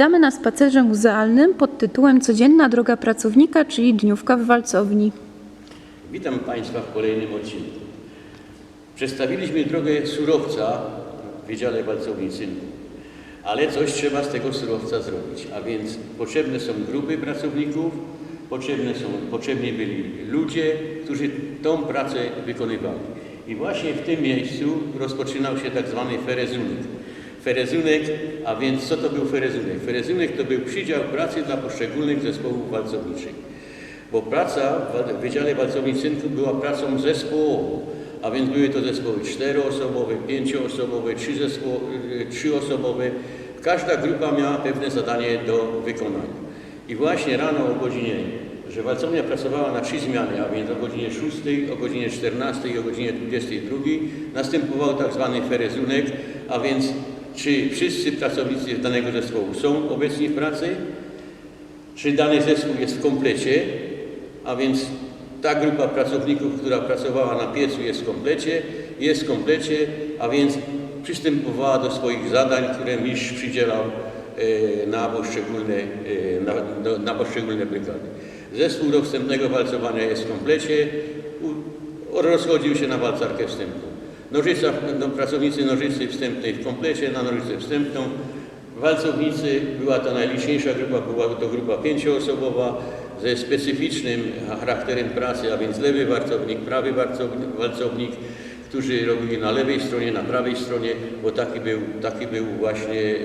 Witamy na spacerze muzealnym pod tytułem Codzienna droga pracownika, czyli dniówka w walcowni. Witam Państwa w kolejnym odcinku. Przedstawiliśmy drogę surowca w Wydziale Walcownicy, ale coś trzeba z tego surowca zrobić, a więc potrzebne są grupy pracowników, potrzebne są, potrzebni byli ludzie, którzy tą pracę wykonywali. I właśnie w tym miejscu rozpoczynał się tak zwany ferezunek. Ferezunek, a więc co to był ferezunek? Ferezunek to był przydział pracy dla poszczególnych zespołów walcowniczych. Bo praca w Wydziale Walcownicynku była pracą zespołową, a więc były to zespoły czteroosobowe, pięcioosobowe, y, trzyosobowe. Każda grupa miała pewne zadanie do wykonania. I właśnie rano o godzinie, że walcownia pracowała na trzy zmiany, a więc o godzinie 6, o godzinie 14 i o godzinie 22, następował tak zwany ferezunek, a więc czy wszyscy pracownicy danego zespołu są obecni w pracy, czy dany zespół jest w komplecie, a więc ta grupa pracowników, która pracowała na piecu jest w komplecie, jest w komplecie, a więc przystępowała do swoich zadań, które mistrz przydzielał e, na poszczególne, e, na, na poszczególne brygady. Zespół do wstępnego walcowania jest w komplecie, rozchodził się na walcarkę wstępną. Nożyca, no, pracownicy nożycy wstępnej w komplecie, na nożycę wstępną, Walcownicy była to najliczniejsza grupa, była to grupa pięcioosobowa ze specyficznym charakterem pracy, a więc lewy walcownik, prawy walcownik, którzy robili na lewej stronie, na prawej stronie, bo taki był, taki był właśnie e,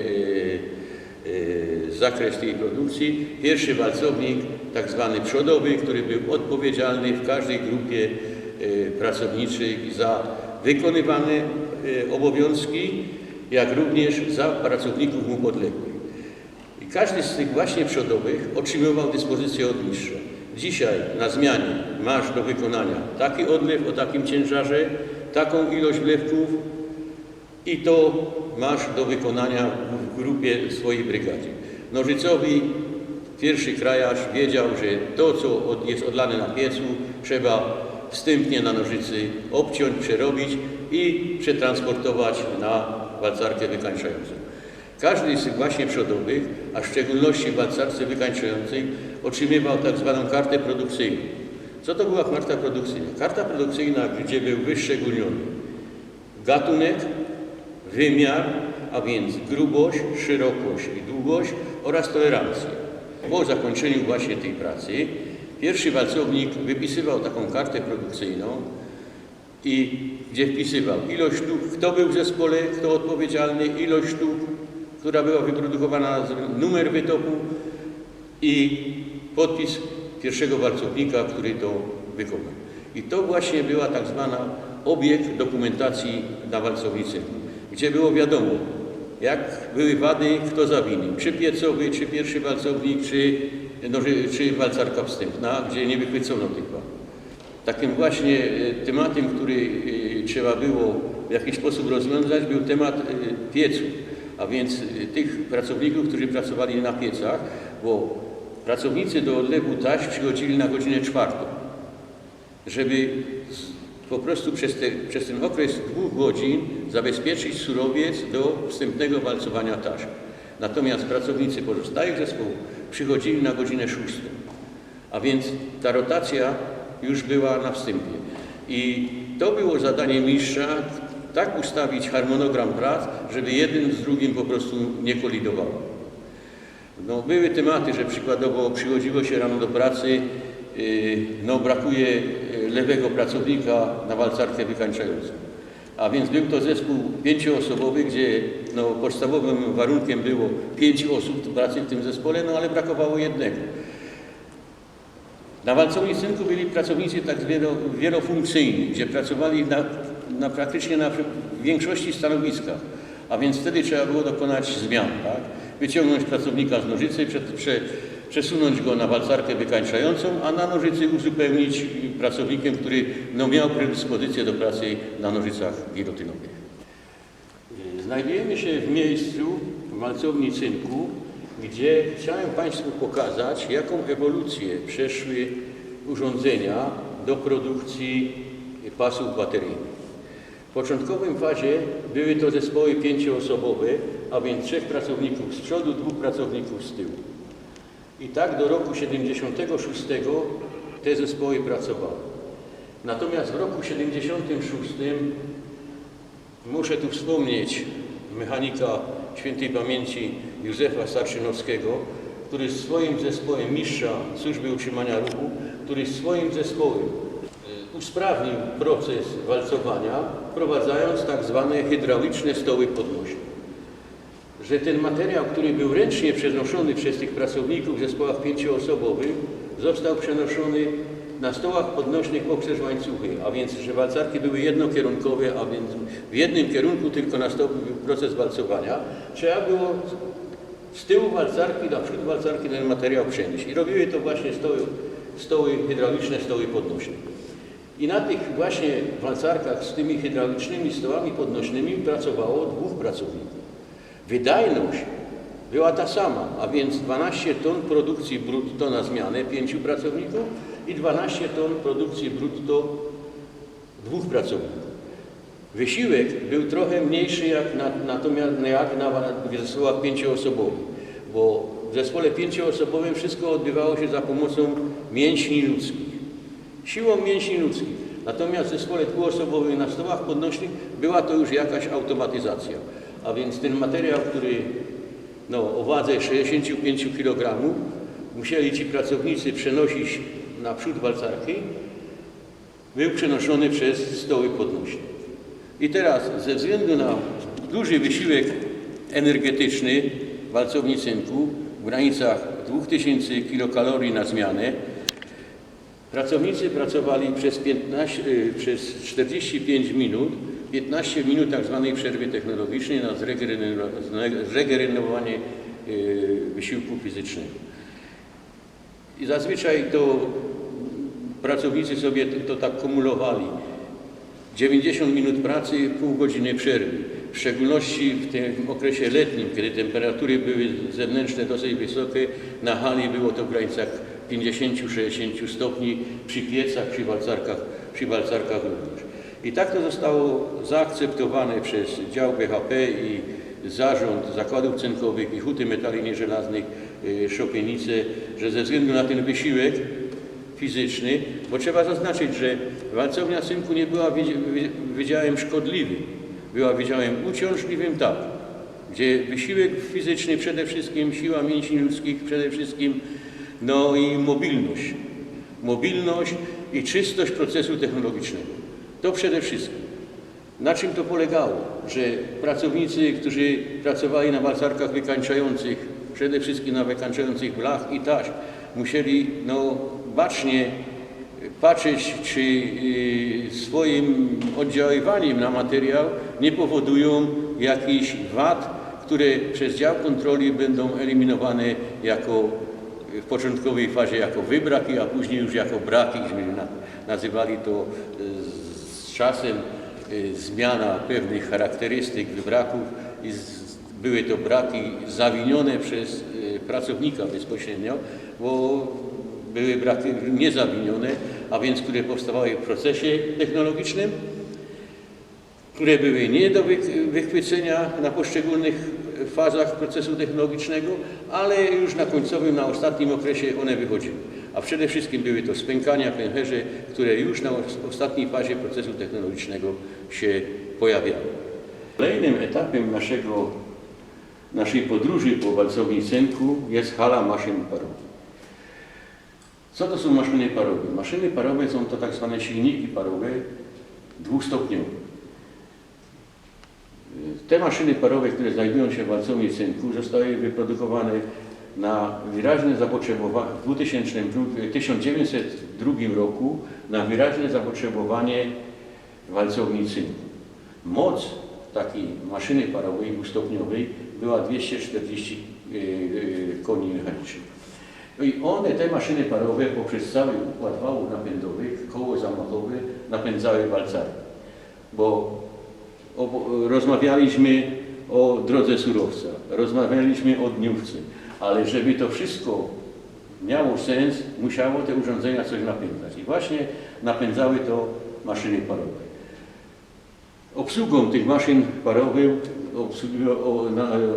e, zakres tej produkcji. Pierwszy walcownik, tak zwany przodowy, który był odpowiedzialny w każdej grupie e, pracowniczej za wykonywane obowiązki, jak również za pracowników mu podległych. I każdy z tych właśnie przodowych otrzymywał dyspozycję od mistrza. Dzisiaj na zmianie masz do wykonania taki odlew o takim ciężarze, taką ilość wlewków i to masz do wykonania w grupie swojej brygadzie. Nożycowi pierwszy krajarz wiedział, że to, co jest odlane na piecu, trzeba wstępnie na nożycy obciąć, przerobić i przetransportować na walcarkę wykańczającą. Każdy z tych właśnie przodowych, a w szczególności w walcarce wykańczającej, otrzymywał tak zwaną kartę produkcyjną. Co to była karta produkcyjna? Karta produkcyjna, gdzie był wyszczególniony gatunek, wymiar, a więc grubość, szerokość i długość oraz tolerancja. Po zakończeniu właśnie tej pracy pierwszy walcownik wypisywał taką kartę produkcyjną i gdzie wpisywał ilość sztuk, kto był w zespole, kto odpowiedzialny, ilość sztuk, która była wyprodukowana, numer wytopu i podpis pierwszego walcownika, który to wykonał. I to właśnie była tak zwana obieg dokumentacji na walcownicy, gdzie było wiadomo, jak były wady, kto zawinił, czy piecowy, czy pierwszy walcownik, czy, noży, czy walcarka wstępna, gdzie nie wychwycono wad. Takim właśnie e, tematem, który e, trzeba było w jakiś sposób rozwiązać, był temat e, pieców, a więc tych pracowników, którzy pracowali na piecach, bo pracownicy do odlewu taś przychodzili na godzinę czwartą, żeby po prostu przez, te, przez ten okres dwóch godzin zabezpieczyć surowiec do wstępnego walcowania taś. Natomiast pracownicy pozostałych zespołów przychodzili na godzinę szóstą. A więc ta rotacja już była na wstępie. I to było zadanie mistrza, tak ustawić harmonogram prac, żeby jeden z drugim po prostu nie kolidowało. No, były tematy, że przykładowo przychodziło się rano do pracy, yy, no brakuje yy, lewego pracownika na walcarkę wykańczającą. A więc był to zespół pięcioosobowy, gdzie no, podstawowym warunkiem było pięć osób do pracy w tym zespole, no ale brakowało jednego. Na walcowni synku byli pracownicy tak wielo, wielofunkcyjni, gdzie pracowali na, na praktycznie na większości stanowiskach, a więc wtedy trzeba było dokonać zmian, tak? Wyciągnąć pracownika z nożycy, prze, przesunąć go na walcarkę wykańczającą, a na nożycy uzupełnić pracownikiem, który no, miał predyspozycję do pracy na nożycach gilotynowych. Znajdujemy się w miejscu w malcowni cynku, gdzie chciałem Państwu pokazać, jaką ewolucję przeszły urządzenia do produkcji pasów bateryjnych. W początkowym fazie były to zespoły pięcioosobowe, a więc trzech pracowników z przodu, dwóch pracowników z tyłu. I tak do roku 76 te zespoły pracowały. Natomiast w roku 76 muszę tu wspomnieć mechanika świętej pamięci Józefa Starczynowskiego, który swoim zespołem mistrza służby utrzymania ruchu, który swoim zespołem e, usprawnił proces walcowania, wprowadzając tak zwane hydrauliczne stoły podnośne że ten materiał, który był ręcznie przenoszony przez tych pracowników w zespołach pięcioosobowych, został przenoszony na stołach podnośnych poprzez łańcuchy, a więc, że walcarki były jednokierunkowe, a więc w jednym kierunku tylko nastąpił proces walcowania. Trzeba było z tyłu walcarki na przód walcarki ten materiał przenieść. I robiły to właśnie stoły, stoły hydrauliczne, stoły podnośne. I na tych właśnie walcarkach z tymi hydraulicznymi stołami podnośnymi pracowało dwóch pracowników. Wydajność była ta sama, a więc 12 ton produkcji brutto na zmianę pięciu pracowników i 12 ton produkcji brutto dwóch pracowników. Wysiłek był trochę mniejszy jak na, natomiast jak na zespołach bo w zespole pięcioosobowym wszystko odbywało się za pomocą mięśni ludzkich, siłą mięśni ludzkich. Natomiast w zespole dwuosobowym na stołach podnośnych była to już jakaś automatyzacja. A więc ten materiał, który no, o wadze 65 kg musieli ci pracownicy przenosić na przód walcarki, był przenoszony przez stoły podnośne. I teraz ze względu na duży wysiłek energetyczny walcowni cynku w granicach 2000 kilokalorii na zmianę, pracownicy pracowali przez, 15, y, przez 45 minut 15 minut tak zwanej przerwy technologicznej na zregenerowanie y, wysiłku fizycznego. I zazwyczaj to pracownicy sobie to, tak kumulowali. 90 minut pracy, pół godziny przerwy. W szczególności w tym okresie letnim, kiedy temperatury były zewnętrzne dosyć wysokie, na hali było to w granicach 50-60 stopni, przy piecach, przy walcarkach, przy walcarkach również. I tak to zostało zaakceptowane przez dział BHP i zarząd zakładów cynkowych i huty metali nieżelaznych y, Szopienice, że ze względu na ten wysiłek fizyczny, bo trzeba zaznaczyć, że walcownia cynku nie była wydziałem szkodliwym, była wydziałem uciążliwym, tak, gdzie wysiłek fizyczny przede wszystkim, siła mięśni ludzkich przede wszystkim, no i mobilność. Mobilność i czystość procesu technologicznego. To przede wszystkim. Na czym to polegało? Że pracownicy, którzy pracowali na walcarkach wykańczających, przede wszystkim na wykańczających blach i taśm, musieli no, bacznie patrzeć, czy y, swoim oddziaływaniem na materiał nie powodują jakichś wad, które przez dział kontroli będą eliminowane jako w początkowej fazie jako wybraki, a później już jako braki, żeśmy na- nazywali to y, z czasem y, zmiana pewnych charakterystyk wybraków i były to braki zawinione przez pracownika bezpośrednio, bo były braki niezawinione, a więc które powstawały w procesie technologicznym, które były nie do wy- wychwycenia na poszczególnych fazach procesu technologicznego, ale już na końcowym, na ostatnim okresie one wychodziły. A przede wszystkim były to spękania, pęcherze, które już na os- ostatniej fazie procesu technologicznego się pojawiały. Kolejnym etapem naszego, naszej podróży po walcowni Cynku jest hala maszyn parowych. Co to są maszyny parowe? Maszyny parowe są to tak zwane silniki parowe dwustopniowe. Te maszyny parowe, które znajdują się w walcowni cynku, zostały wyprodukowane na wyraźne zapotrzebowanie w 2002, 1902 roku na wyraźne zapotrzebowanie walcowni cynku. Moc takiej maszyny parowej dwustopniowej była 240 yy, yy, koni mechanicznych. No i one, te maszyny parowe, poprzez cały układ wałów napędowych, koło zamachowe, napędzały walcami. Bo rozmawialiśmy o drodze surowca, rozmawialiśmy o dniówce, ale żeby to wszystko miało sens, musiało te urządzenia coś napędzać. I właśnie napędzały to maszyny parowe. Obsługą tych maszyn parowych obsługiwał,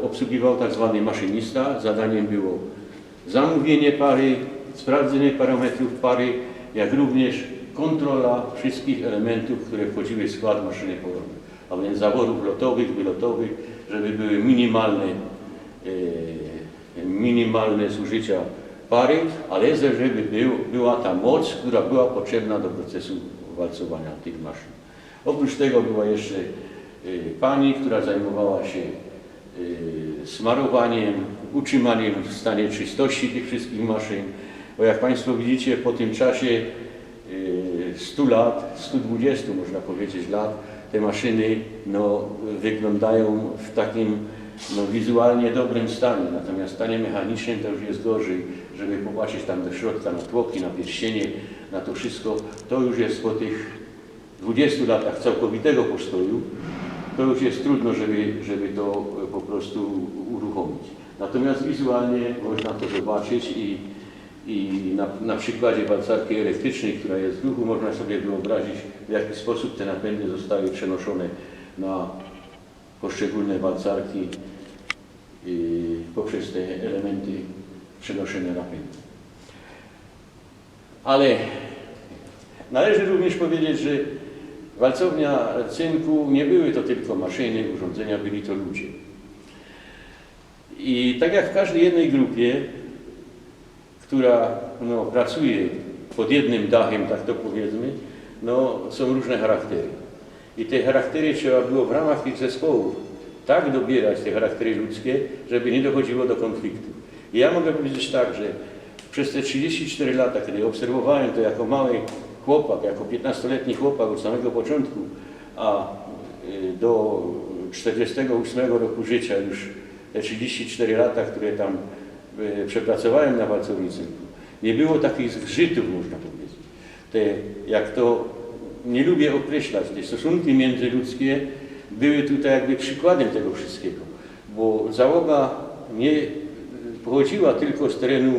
obsługiwał tak zwany maszynista. Zadaniem było zamówienie pary, sprawdzenie parametrów pary, jak również kontrola wszystkich elementów, które wchodziły w skład maszyny porowej. A więc zaworów lotowych, wylotowych, żeby były minimalne, e, minimalne zużycia pary, ale żeby był, była ta moc, która była potrzebna do procesu walcowania tych maszyn. Oprócz tego była jeszcze y, pani, która zajmowała się smarowaniem, utrzymaniem w stanie czystości tych wszystkich maszyn. Bo jak Państwo widzicie, po tym czasie y, 100 lat, 120 można powiedzieć lat, te maszyny no, wyglądają w takim no, wizualnie dobrym stanie, natomiast stanie mechanicznym to już jest gorzej, żeby popatrzeć tam do środka na tłoki, na pierścienie, na to wszystko, to już jest po tych 20 latach całkowitego postoju, to już jest trudno, żeby, żeby to e, po prostu uruchomić. Natomiast wizualnie można to zobaczyć i, i na, na przykładzie walcarki elektrycznej, która jest w ruchu, można sobie wyobrazić, w jaki sposób te napędy zostały przenoszone na poszczególne walcarki i poprzez te elementy przenoszenia napędu. Ale należy również powiedzieć, że walcownia cynku nie były to tylko maszyny, urządzenia, byli to ludzie. I tak jak w każdej jednej grupie, która no, pracuje pod jednym dachem, tak to powiedzmy, no, są różne charaktery. I te charaktery trzeba było w ramach tych zespołów tak dobierać, te charaktery ludzkie, żeby nie dochodziło do konfliktu. I ja mogę powiedzieć tak, że przez te 34 lata, kiedy obserwowałem to jako mały chłopak, jako 15-letni chłopak od samego początku, a y, do 48 roku życia już te 34 lata, które tam y, przepracowałem na walcownicy, nie było takich zgrzytów, można powiedzieć. Te, jak to nie lubię określać, te stosunki międzyludzkie były tutaj jakby przykładem tego wszystkiego, bo załoga nie pochodziła tylko z terenu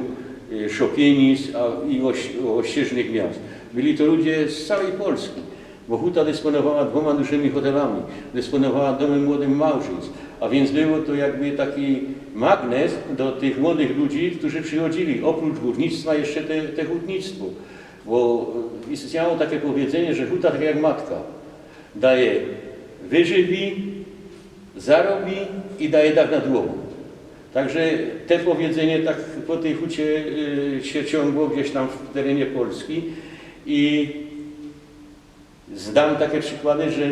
y, Szopienic i oś, ościeżnych miast. Byli to ludzie z całej Polski, bo Huta dysponowała dwoma dużymi hotelami, dysponowała domem młodym małżeństw, a więc było to jakby taki magnes do tych młodych ludzi, którzy przychodzili, oprócz górnictwa jeszcze te, te hutnictwo, bo istniało takie powiedzenie, że huta tak jak matka, daje wyżywi, zarobi i daje dach nad głową. Także te powiedzenie tak po tej hucie y, się ciągło gdzieś tam w terenie Polski i zdam takie przykłady, że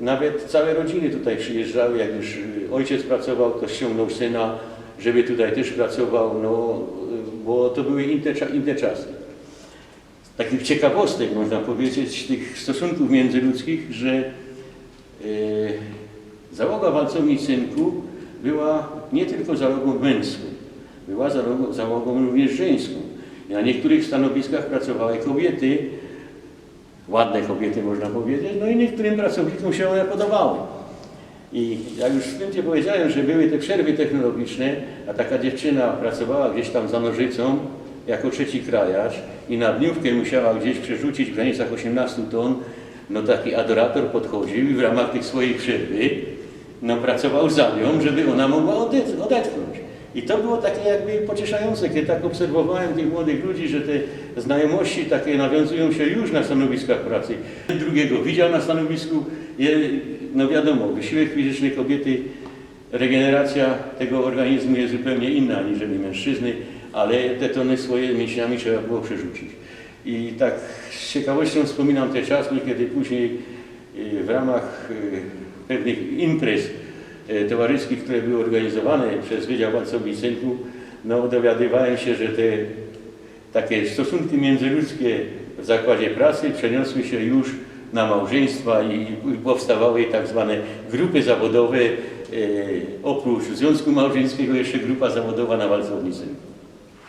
nawet całe rodziny tutaj przyjeżdżały, jak już y, ojciec pracował, to ściągnął syna, żeby tutaj też pracował, no, bo to były inne, inne czasy. Takich ciekawostek można powiedzieć, tych stosunków międzyludzkich, że e, załoga walcowni cynku była nie tylko załogą męską, była załogą, załogą również żeńską. Na niektórych stanowiskach pracowały kobiety, ładne kobiety można powiedzieć, no i niektórym pracownikom się one podobały. I jak już w wstępie powiedziałem, że były te przerwy technologiczne, a taka dziewczyna pracowała gdzieś tam za nożycą jako trzeci krajacz i na dniówkę musiała gdzieś przerzucić w granicach 18 ton, no taki adorator podchodził i w ramach tych swojej przerwy no, pracował za nią, żeby ona mogła odet- odetchnąć. I to było takie jakby pocieszające, kiedy tak obserwowałem tych młodych ludzi, że te znajomości takie nawiązują się już na stanowiskach pracy. Drugiego widział na stanowisku, no wiadomo, wysiłek fizyczny kobiety, regeneracja tego organizmu jest zupełnie inna aniżeli mężczyzny, ale te tony swoje mięśniami trzeba było przerzucić. I tak z ciekawością wspominam te czasy, kiedy później y, w ramach y, pewnych imprez towarzyskich, które były organizowane przez Wydział Cynku, no dowiadywałem się, że te takie stosunki międzyludzkie w zakładzie pracy przeniosły się już na małżeństwa i powstawały tak zwane grupy zawodowe, e, oprócz Związku Małżeńskiego jeszcze grupa zawodowa na walcowni Cynku.